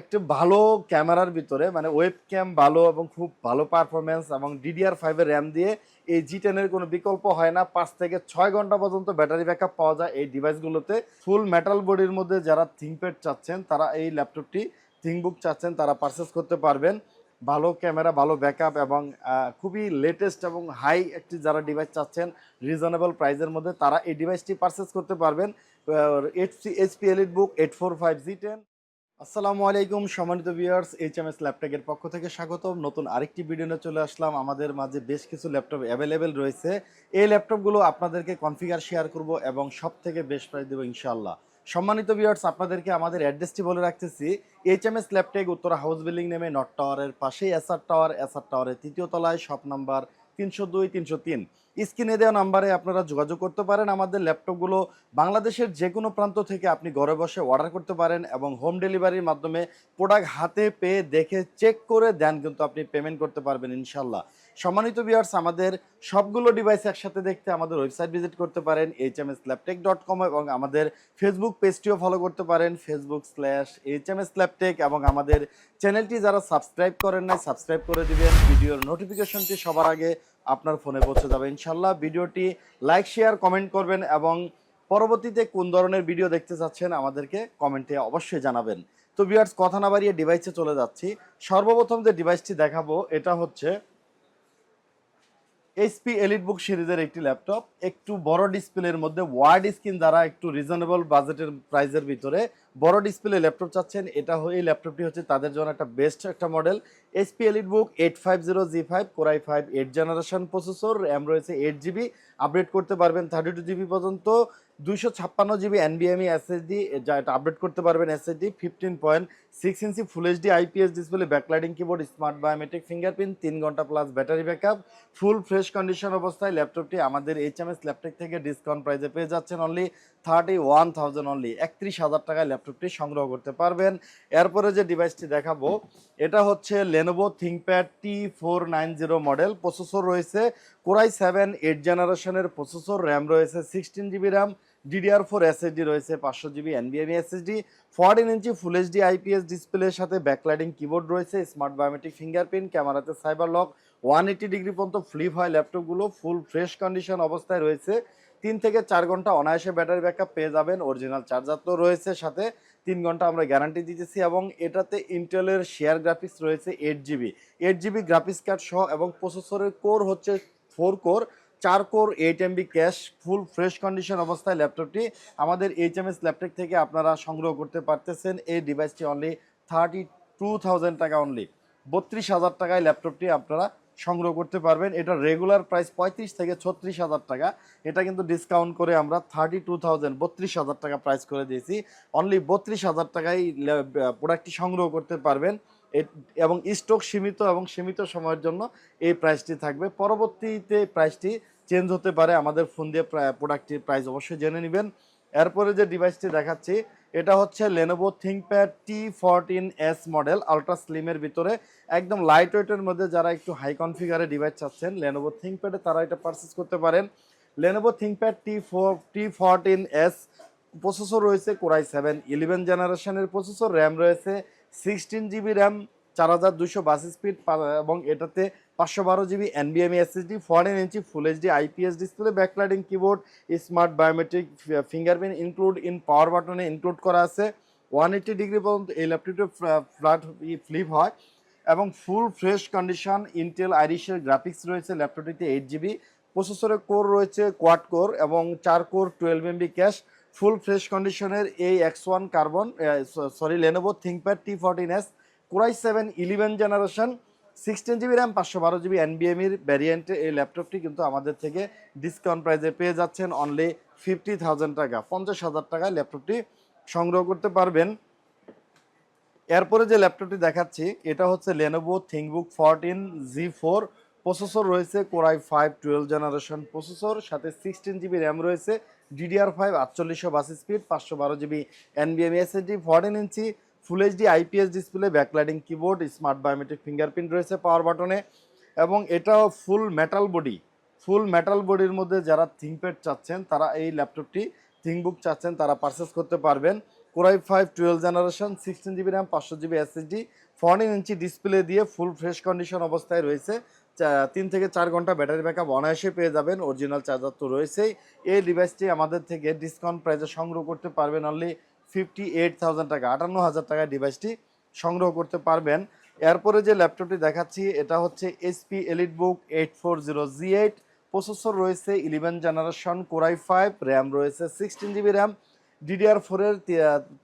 একটু ভালো ক্যামেরার ভিতরে মানে ওয়েব ক্যাম ভালো এবং খুব ভালো পারফরমেন্স এবং ডিডিআর ফাইভের র্যাম দিয়ে এই জি টেনের কোনো বিকল্প হয় না। পাঁচ থেকে ছয় ঘণ্টা পর্যন্ত ব্যাটারি ব্যাকআপ পাওয়া যায় এই ডিভাইসগুলোতে ফুল মেটাল বডির মধ্যে যারা থিঙ্কপ্যাড চাচ্ছেন, তারা এই ল্যাপটপটি থিঙ্কবুক চাচ্ছেন, তারা পারচেস করতে পারবেন। ভালো ক্যামেরা, ভালো ব্যাকআপ এবং খুবই লেটেস্ট এবং হাই একটি যারা ডিভাইস চাচ্ছেন রিজনেবল প্রাইসের মধ্যে, তারা এই ডিভাইসটি পারচেস করতে পারবেন। Eight C H HP EliteBook eight four five G ten আসসালামু আলাইকুম, সম্মানিত ভিউয়ার্স এইচ এম এস ল্যাপটপের পক্ষ থেকে স্বাগতম। নতুন আরেকটি ভিডিও চলে আসলাম। আমাদের মাঝে বেশ কিছু ল্যাপটপ অ্যাভেলেবেল রয়েছে। এই ল্যাপটপগুলো আপনাদেরকে কনফিগার শেয়ার করব এবং সব থেকে বেস্ট প্রাইস দেবো ইনশাল্লাহ সম্মানিত ভিউয়ার্স আপনাদেরকে আমাদের অ্যাড্রেসটি বলে রাখতেছি। H M S Laptech Uttara house building নেমে নট টাওয়ারের পাশেই এসআর টাওয়ার এসআর টাওয়ারের তৃতীয় তলায় শপ নাম্বার তিনশো দুই, তিনশো তিন। স্ক্রিনে দেওয়া নাম্বারে আপনারা যোগাযোগ করতে পারেন। আমাদের ল্যাপটপগুলো বাংলাদেশের যে কোনো প্রান্ত থেকে আপনি ঘরে বসে অর্ডার করতে পারেন এবং হোম ডেলিভারির মাধ্যমে প্রোডাক্ট হাতে পেয়ে দেখে চেক করে দেন কিন্তু আপনি পেমেন্ট করতে পারবেন ইনশাল্লাহ সম্মানিত ভিউয়ার্স আমাদের সবগুলো ডিভাইস একসাথে দেখতে আমাদের ওয়েবসাইট ভিজিট করতে পারেন H M S Laptech dot com এবং আমাদের ফেসবুক পেজটিও ফলো করতে পারেন Facebook slash H M S Laptech এবং আমাদের চ্যানেলটি যারা সাবস্ক্রাইব করেন নাই সাবস্ক্রাইব করে দিবেন। ভিডিওর নোটিফিকেশনটি সবার আগে আপনার ফোনে পৌঁছে যাবে। ইনশাল্লাহ ভিডিওটি লাইক, শেয়ার, কমেন্ট করবেন এবং পরবর্তীতে কোন ধরনের ভিডিও দেখতে চাচ্ছেন আমাদেরকে কমেন্টে অবশ্যই জানাবেন। তো বিয়ার্স কথা না বাড়িয়ে ডিভাইসে চলে যাচ্ছি। সর্বপ্রথম যে ডিভাইসটি দেখাবো, এটা হচ্ছে এইচপি এলিট বুক সিরিজের একটি ল্যাপটপ একটু বড় ডিসপ্লের মধ্যে ওয়ার্ড স্ক্রিন দ্বারা একটু রিজনেবল বাজেটের প্রাইসের ভিতরে বড় ডিসপ্লে ল্যাপটপ চাচ্ছেন, এটা এই ল্যাপটপটি হচ্ছে তাদের জন্য একটা বেস্ট একটা model HP EliteBook eight five zero G five core i five eight generation processor RAM রয়েছে এইট জিবি আপডেট করতে পারবেন থার্টি টু জিবি পর্যন্ত। দুইশো ছাপ্পান্ন জিবি এনবিএমই এসএসডি যা এটা আপডেট করতে পারবেন SSD fifteen point six inch full HD IPS display backlighting keyboard smart biometric fingerprint তিন ঘণ্টা plus battery backup full fresh condition অবস্থায় ল্যাপটপটি আমাদের এইচ এম এস ল্যাপটপ থেকে ডিসকাউন্ট প্রাইসে পেয়ে যাচ্ছেন only thirty one thousand only একত্রিশ হাজার টাকায় ল্যাপটপটি সংগ্রহ করতে পারবেন। এরপরে যে ডিভাইসটি দেখাবো, এটা হচ্ছে Lenovo ThinkPad T four nine zero model processor রয়েছে কোরাই সেভেন এইট জেনারেশনের প্রসেসর র্যাম রয়েছে sixteen GB RAM DDR four SSD রয়েছে, পাঁচশো GB এনবিএমই SSD fourteen inch full HD IPS ডিসপ্লের সাথে ব্যাকলাইডিং কিবোর্ড রয়েছে স্মার্ট বায়োমেট্রিক ফিঙ্গারপ্রিন্ট ক্যামেরাতে cyber lock one eighty degree পর্যন্ত ফ্লিপ হয় ল্যাপটপগুলো ফুল ফ্রেশ কন্ডিশন অবস্থায় রয়েছে। তিন থেকে চার ঘণ্টা অনায়াসে ব্যাটারি ব্যাকআপ পেয়ে যাবেন অরিজিনাল চার্জার তো রয়েছে সাথে, তিন ঘণ্টা আমরা গ্যারান্টি দিতেছি এবং এটাতে ইন্টেলের শেয়ার গ্রাফিক্স রয়েছে eight GB eight GB graphics card সহ এবং প্রসেসরের কোর হচ্ছে ফোর কোর চার core eight MB cache full fresh condition অবস্থায় ল্যাপটপটি আমাদের এইচ এম এস ল্যাপটপ থেকে আপনারা সংগ্রহ করতে পারতেছেন। এই ডিভাইসটি অনলি থার্টি টু থাউজেন্ড টাকা অনলি বত্রিশ হাজার টাকায় ল্যাপটপটি আপনারা সংগ্রহ করতে পারবেন। এটা রেগুলার প্রাইস পঁয়ত্রিশ থেকে ছত্রিশ হাজার টাকা। এটা কিন্তু ডিসকাউন্ট করে আমরা থার্টি টু থাউজেন্ড বত্রিশ হাজার টাকা প্রাইস করে দিয়েছি। অনলি বত্রিশ হাজার টাকায় প্রোডাক্টটি সংগ্রহ করতে পারবেন। এবং স্টক সীমিত এবং সীমিত সময়ের জন্য এই প্রাইসটি থাকবে। পরবর্তীতে প্রাইসটি চেঞ্জ হতে পারে আমাদের ফোন দিয়ে প্রোডাক্টটির প্রাইস অবশ্যই জেনে নেবেন। এরপরে যে ডিভাইসটি দেখাচ্ছি, এটা হচ্ছে Lenovo ThinkPad T fourteen S model ultra স্লিমের ভিতরে। একদম লাইট ওয়েটের মধ্যে যারা একটু হাই কনফিগারে ডিভাইস চাচ্ছেন লেনোভো থিঙ্কপ্যাডে তারা এটা পারচেস করতে পারেন। Lenovo ThinkPad T four T fourteen S processor রয়েছে কোরাই সেভেন ইলেভেন জেনারেশনের প্রসেসর র্যাম রয়েছে সিক্সটিন জিবি র্যাম, চার হাজার দুশো বাস স্পিড এবং এটাতে পাঁচশো বারো GB এনবিএমই SSD fourteen inch full HD IPS display backlighting keyboard smart biometric fingerprint include in power বাটনে ইনক্লুড করা আছে। ওয়ান এইটি ডিগ্রি পর্যন্ত এই ল্যাপটপটি ফ্ল্যাট ফ্লিপ হয়। এবং ফুল ফ্রেশ কন্ডিশন ইন্টেল আইরিশের গ্রাফিক্স রয়েছে ল্যাপটপটিতে এইট জিবি প্রসেসরের কোর রয়েছে কোয়াড কোর এবং চার core twelve MB cache full fresh কন্ডিশনের এই X one carbon sorry Lenovo ThinkPad T fourteen S core i seven eleven generation sixteen GB RAM পাঁচশো বারো জিবি এনবিএমির ভ্যারিয়েন্টে এই ল্যাপটপটি কিন্তু আমাদের থেকে ডিসকাউন্ট প্রাইসে পেয়ে যাচ্ছেন অনলি ফিফটি থাউজেন্ড টাকা। পঞ্চাশ হাজার টাকায় ল্যাপটপটি সংগ্রহ করতে পারবেন। এরপরে যে ল্যাপটপটি দেখাচ্ছি, এটা হচ্ছে Lenovo ThinkBook fourteen G four processor রয়েছে core i five twelve generation processor, সাথে সিক্সটিন জিবি র্যাম রয়েছে ডিডিআর ফাইভ আটচল্লিশশো বাস স্পিড পাঁচশো বারো GB এনবিএম SSD fourteen inch full HD IPS display backlighting keyboard smart biometric fingerprint রয়েছে power বাটনে এবং এটাও full metal body full metal বডির মধ্যে যারা থিঙ্কপ্যাড চাচ্ছেন, তারা এই ল্যাপটপটি থিঙ্কবুক চাচ্ছেন, তারা পারচেস করতে পারবেন। Core i five twelve generation sixteen GB RAM পাঁচশো GB SSD fourteen inch display দিয়ে ফুল ফ্রেশ কন্ডিশন অবস্থায় রয়েছে। তিন থেকে চার ঘণ্টা ব্যাটারি ব্যাকআপ অনায়াসে পেয়ে যাবেন অরিজিনাল চার্জার তো রয়েছেই। এই ডিভাইসটি আমাদের থেকে ডিসকাউন্ট প্রাইসে সংগ্রহ করতে পারবেন অনলি ফিফটি এইট থাউজেন্ড টাকা, আটান্ন হাজার টাকায় ডিভাইসটি সংগ্রহ করতে পারবেন। এরপরে যে ল্যাপটপটি দেখাচ্ছি, এটা হচ্ছে SP EliteBook eight four zero G eight processor রয়েছে eleven generation core i five RAM রয়েছে সিক্সটিন জিবি র্যাম ডিডিআর ফোরের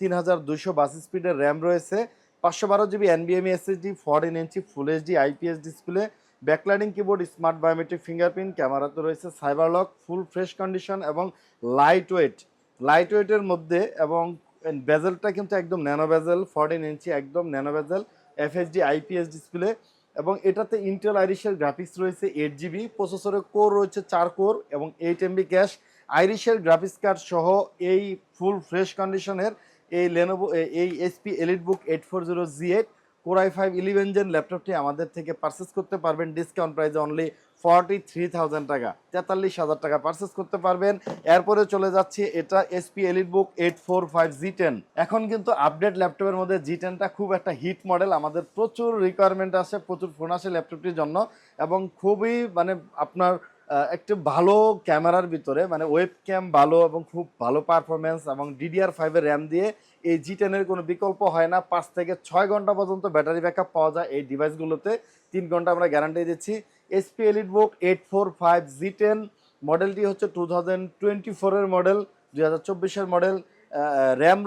তিন হাজার দুইশো বাস স্পিডের র্যাম রয়েছে, পাঁচশো বারো GB এনবিএমই SSD fourteen inch full HD IPS display backlighting keyboard smart biometric fingerprint ক্যামেরাতে রয়েছে cyber lock full fresh condition এবং লাইট ওয়েট লাইট ওয়েটের মধ্যে এবং বেজেলটা কিন্তু একদম ন্যানো বেজেল ফোরটিন ইঞ্চি একদম nano bezel FSD IPS display এবং এটাতে ইন্টেল আইরিশের গ্রাফিক্স রয়েছে এইট জিবি প্রসেসরের কোর রয়েছে চার কোর এবং এইট এমবি ক্যাশ আইরিশের গ্রাফিক্স কার্ড সহ এই ফুল ফ্রেশ কন্ডিশনের এই লেনোভো এই SP EliteBook eight four zero G eight core i five eleven gen ল্যাপটপটি আমাদের থেকে পারচেস করতে পারবেন ডিসকাউন্ট প্রাইসে অনলি ফর্টি থ্রি থাউজেন্ড টাকা। তেতাল্লিশ হাজার টাকা পারচেস করতে পারবেন। এরপরে চলে যাচ্ছে, এটা SP EliteBook eight four five G ten এখন কিন্তু আপডেট ল্যাপটপের মধ্যে জি টেনটা খুব একটা হিট মডেল আমাদের প্রচুর রিকোয়ারমেন্ট আসে, প্রচুর ফোন আসে ল্যাপটপটির জন্য। এবং খুবই মানে আপনার একটু ভালো ক্যামেরার ভিতরে মানে ওয়েব ক্যাম ভালো এবং খুব ভালো পারফরমেন্স এবং ডিডিআর ফাইভের র্যাম দিয়ে এই জি টেনের কোনো বিকল্প হয় না। পাঁচ থেকে ছয় ঘণ্টা পর্যন্ত ব্যাটারি ব্যাকআপ পাওয়া যায় এই ডিভাইসগুলোতে তিন ঘণ্টা আমরা গ্যারান্টি দিচ্ছি। SP EliteBook eight four five G ten মডেলটি হচ্ছে টু থাউজেন্ড টোয়েন্টি ফোরের মডেল দুই হাজার চব্বিশের মডেল র্যাম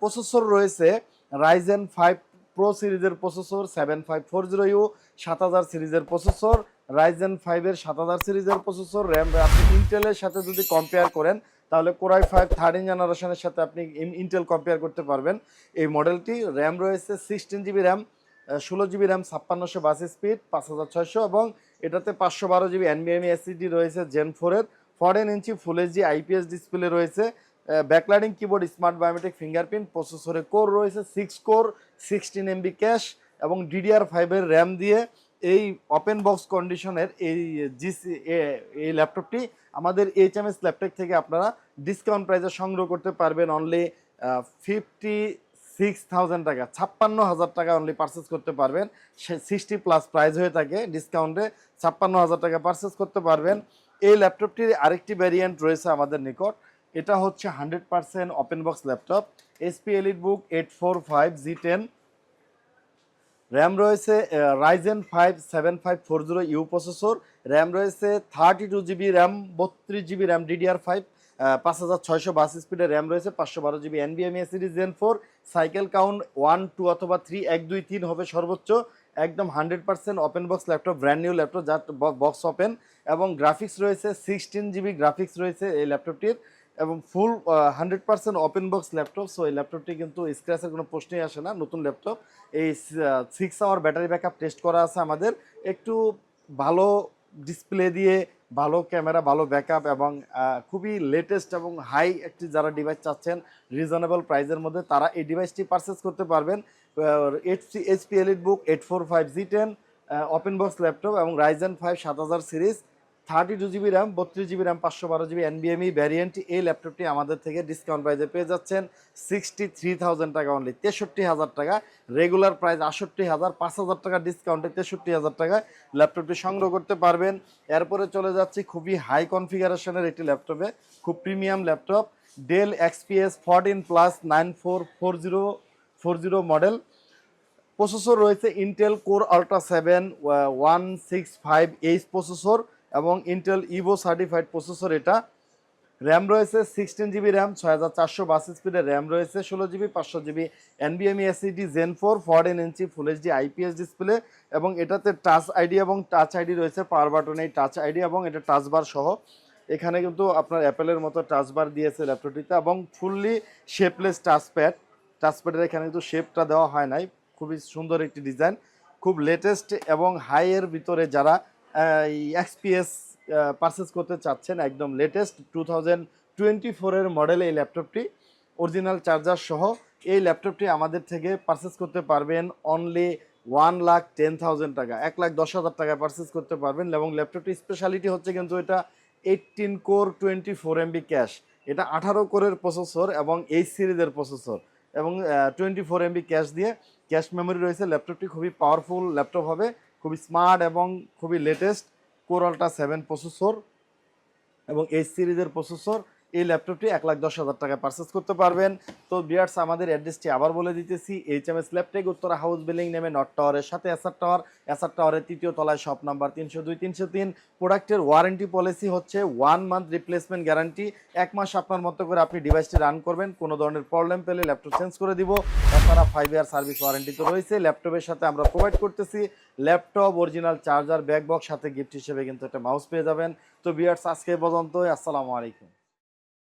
প্রসেসর রয়েছে রাইজেন ফাইভ প্রো সিরিজের processor seven five four zero U সাত হাজার সিরিজের প্রসেসর রাইজেন ফাইভের সাত হাজার সিরিজের প্রসেসর র্যাম আপনি ইন্টেলের সাথে যদি কম্পেয়ার করেন, তাহলে কোরাই ফাইভ থার্টিন জেনারেশনের সাথে আপনি ইন্টেল কম্পেয়ার করতে পারবেন। এই মডেলটি র্যাম রয়েছে সিক্সটিন জিবি র্যাম ষোলো জিবি র্যাম ছাপ্পান্নশো বাস স্পিড পাঁচ হাজার ছয়শো এবং এটাতে পাঁচশো বারো জিবি এনবিএমই এসিডি রয়েছে জেন ফোরের fourteen inch full HD IPS display রয়েছে backlighting keyboard smart biometric fingerprint প্রসেসরে কোর রয়েছে six core sixteen MB cache এবং ডিডিআর ফাইভের র্যাম দিয়ে এই ওপেন বক্স কন্ডিশনের এই জিসি এই ল্যাপটপটি আমাদের এইচ এম এস ল্যাপটপ থেকে আপনারা ডিসকাউন্ট প্রাইসে সংগ্রহ করতে পারবেন অনলি ফিফটি সিক্স থাউজেন্ড টাকা, ছাপ্পান্ন হাজার টাকা অনলি পারচেস করতে পারবেন। সিক্সটি প্লাস প্রাইস হয়ে থাকে ডিসকাউন্টে ছাপ্পান্ন হাজার টাকা পারচেস করতে পারবেন। এই ল্যাপটপটির আরেকটি ভ্যারিয়েন্ট রয়েছে আমাদের নিকট, এটা হচ্ছে hundred percent open box laptop SP EliteBook eight four five G ten RAM রয়েছে Ryzen five seven five four zero U processor RAM রয়েছে থার্টি টু জিবি র্যাম বত্রিশ জিবি র্যাম ডিডিআর ফাইভ পাঁচ হাজার ছয়শো বাস স্পিডের RAM রয়েছে, পাঁচশো বারো GB এনবিএমএ series gen four cycle count one two অথবা থ্রি এক, দুই, তিন হবে সর্বোচ্চ। একদম hundred percent open box laptop brand new laptop যার বক্স ওপেন এবং গ্রাফিক্স রয়েছে সিক্সটিন জিবি গ্রাফিক্স রয়েছে এই ল্যাপটপটির এবং full hundred percent open box laptop so এই ল্যাপটপটি কিন্তু স্ক্র্যাচের কোনো প্রশ্নই আসে না, নতুন ল্যাপটপ এই six hour battery backup test করা আছে আমাদের। একটু ভালো ডিসপ্লে দিয়ে, ভালো ক্যামেরা ভালো ব্যাকআপ এবং খুবই লেটেস্ট এবং হাই একটি যারা ডিভাইস চাচ্ছেন রিজনেবল প্রাইসের মধ্যে, তারা এই ডিভাইসটি পারচেস করতে পারবেন। HP HP EliteBook eight four five G ten open box laptop এবং রাইজেন ফাইভ সাত হাজার series thirty two GB RAM, বত্রিশ জিবি র্যাম, পাঁচশো বারো জিবি এনবিএমই ভ্যারিয়েন্ট এই ল্যাপটপটি আমাদের থেকে ডিসকাউন্ট প্রাইসে পেয়ে যাচ্ছেন সিক্সটি থ্রি থাউজেন্ড টাকা অনলি তেষট্টি হাজার টাকা। রেগুলার প্রাইস আটষট্টি হাজার, পাঁচ হাজার টাকা ডিসকাউন্টে তেষট্টি হাজার টাকায় ল্যাপটপটি সংগ্রহ করতে পারবেন। এরপরে চলে যাচ্ছি খুবই হাই কনফিগারেশনের একটি ল্যাপটপে খুব premium laptop Dell XPS fourteen plus nine four four zero four zero model processor রয়েছে Intel Core Ultra seven one six five H processor এবং ইন্টেল ইভো সার্টিফাইড প্রসেসর এটা। র্যাম রয়েছে সিক্সটিন জিবি র্যাম ছয় হাজার চারশো বাস স্পিডের RAM রয়েছে, ষোলো জিবি পাঁচশো GB এনবিএমই SSD gen four fourteen inch full HD IPS display এবং এটাতে টাচ আইডি এবং টাচ আইডি রয়েছে পাওয়ার বাটন টাচ আইডি এবং এটা টাচ বার সহ। এখানে কিন্তু আপনার অ্যাপেলের মতো টাচ বার দিয়েছে ল্যাপটপটিতে এবং fully shapeless touch pad touch প্যাডের এখানে কিন্তু শেপটা দেওয়া হয় নাই। খুবই সুন্দর একটি ডিজাইন খুব লেটেস্ট এবং হাইয়ের ভিতরে যারা এক্সপিএস পারচেস করতে চাচ্ছেন একদম লেটেস্ট টু থাউজেন্ড টোয়েন্টি ফোরের মডেল এই ল্যাপটপটি অরিজিনাল চার্জার সহ এই ল্যাপটপটি আমাদের থেকে পারচেস করতে পারবেন only one lakh ten thousand টাকা, এক লাখ দশ হাজার টাকায় পারচেস করতে পারবেন এবং ল্যাপটপটি স্পেশালিটি হচ্ছে কিন্তু এটা eighteen core twenty four MB cache এটা আঠারো কোরের প্রসেসর এবং এইচ সিরিজের প্রসেসর এবং টোয়েন্টি ফোর এমবি ক্যাশ দিয়ে ক্যাশ মেমোরি রয়েছে। ল্যাপটপটি খুবই পাওয়ারফুল ল্যাপটপ হবে। খুবই স্মার্ট এবং খুবই latest Core Ultra seven processor এবং এইচ সিরিজের প্রসেসর এই ল্যাপটপটি এক লাখ দশ হাজার টাকায় পারচেস করতে পারবেন। তো বিয়ার্স আমাদের অ্যাড্রেসটি আবার বলে দিতেছি। H M S Laptech Uttara house building নেমে নট টাওয়ারের সাথে এসআর টাওয়ার এসআর টাওয়ারের তৃতীয় তলায় শপ নাম্বার তিনশো দুই, তিনশো তিন। প্রোডাক্টের ওয়ারেন্টি পলিসি হচ্ছে ওয়ান মান্থ রিপ্লেসমেন্ট গ্যারান্টি এক মাস আপনার মতো করে আপনি ডিভাইসটি রান করবেন। কোনো ধরনের প্রবলেম পেলে ল্যাপটপ চেঞ্জ করে দিব। তাছাড়া ফাইভ ইয়ার সার্ভিস ওয়ারেন্টি তো রয়েছে। ল্যাপটপের সাথে আমরা প্রোভাইড করতেছি। Laptop original charger back box সাথে গিফট হিসেবে কিন্তু একটা মাউস পেয়ে যাবেন। তো বিয়ার্স আজকে পর্যন্ত আসসালামু আলাইকুম।